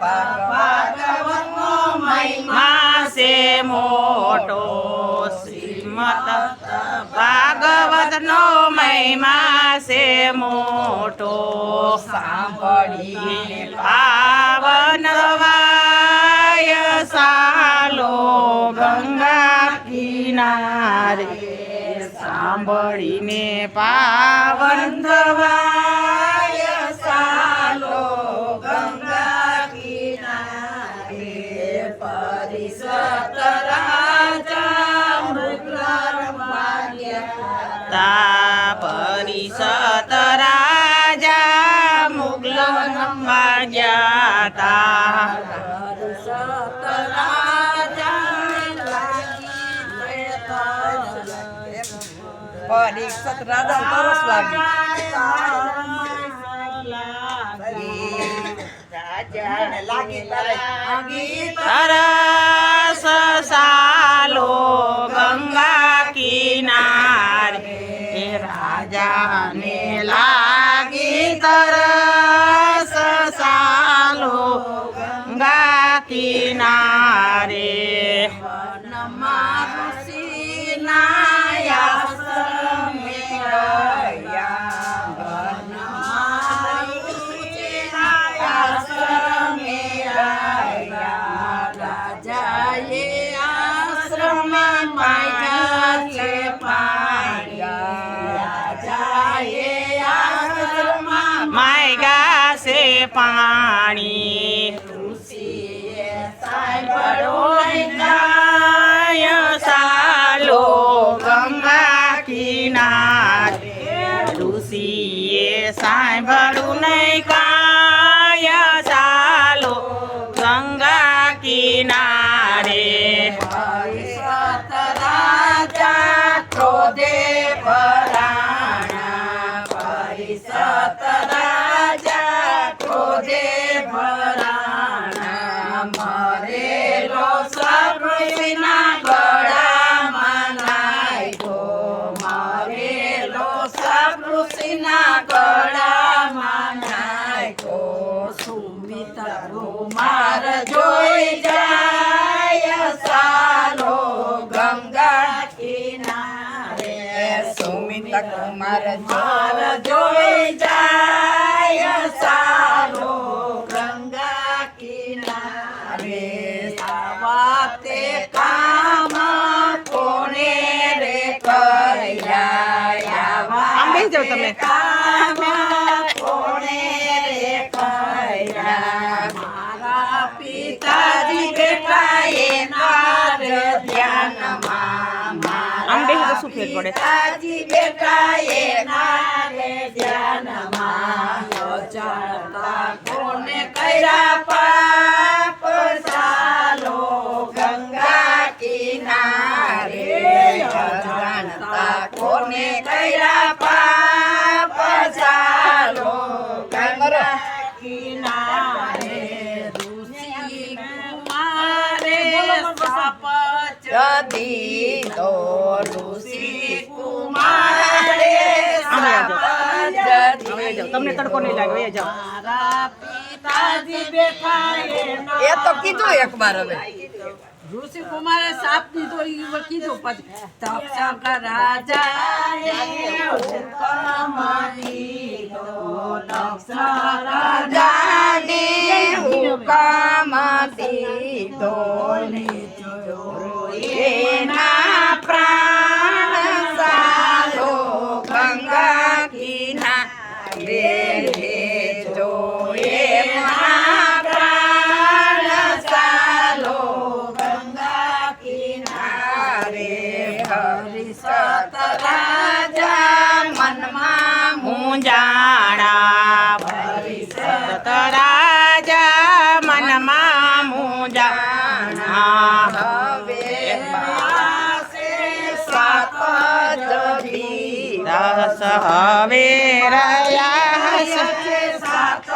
ભાગવતનો મહિમા માસે મોટો શ્રીમદ ભાગવત નો મહિમા છે મોટો સાંભળીને પાવન વાય સાલો ગંગા કિનારે સાંભળીને પાવન થવાય પરીક્ષિત રાજા તરસ લાગી લાગી લાગી પાણી સર્વના કળામાં નાખો સુમિતા કુમાર જોઈ જાય સારો ગંગા કિનારે. સુમિત કુમાર માર જોઈ જાય સારો ગંગા કિનારે. સાવાતે કામ જાઓ તમે. આમ બેસી તો શું ફેર પડે? કોને કર્યા સાપ તો ઋષિ કુમારે સાપ હવે જદી જાઓ. તમને તડકો નહીં લાગે હવે જાઓ. મારા પિતાજી બેઠા એના એ તો કીધું એક વાર હવે. ઋષિ કુમારે સાપ દીધો ઈ કીધું પછી. રાજા દીધો ને પ્રાણ સાલો ગંગા કિનારે જો એના હવે રહ્યા સચે સાત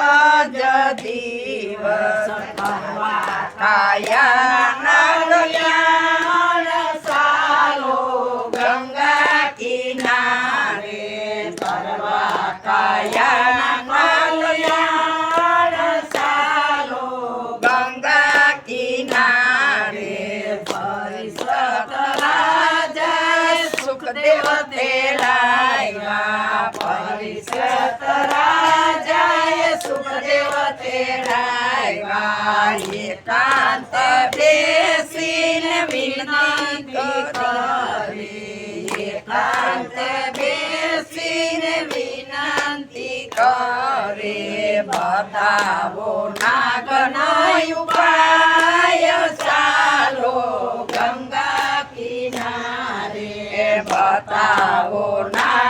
જ દિવસ કાયા સાલો ગંગા કિનારે પરવા કાયા ભરત રાજાએ સુખદેવ તેરાવ્યા એકાંત બેસીને વિનંતી કરી એકાંત બેસીને વિનંતી કરે બતાવો નાગના ઉપાય ચાલો ગંગા કિનારે બતાવો ના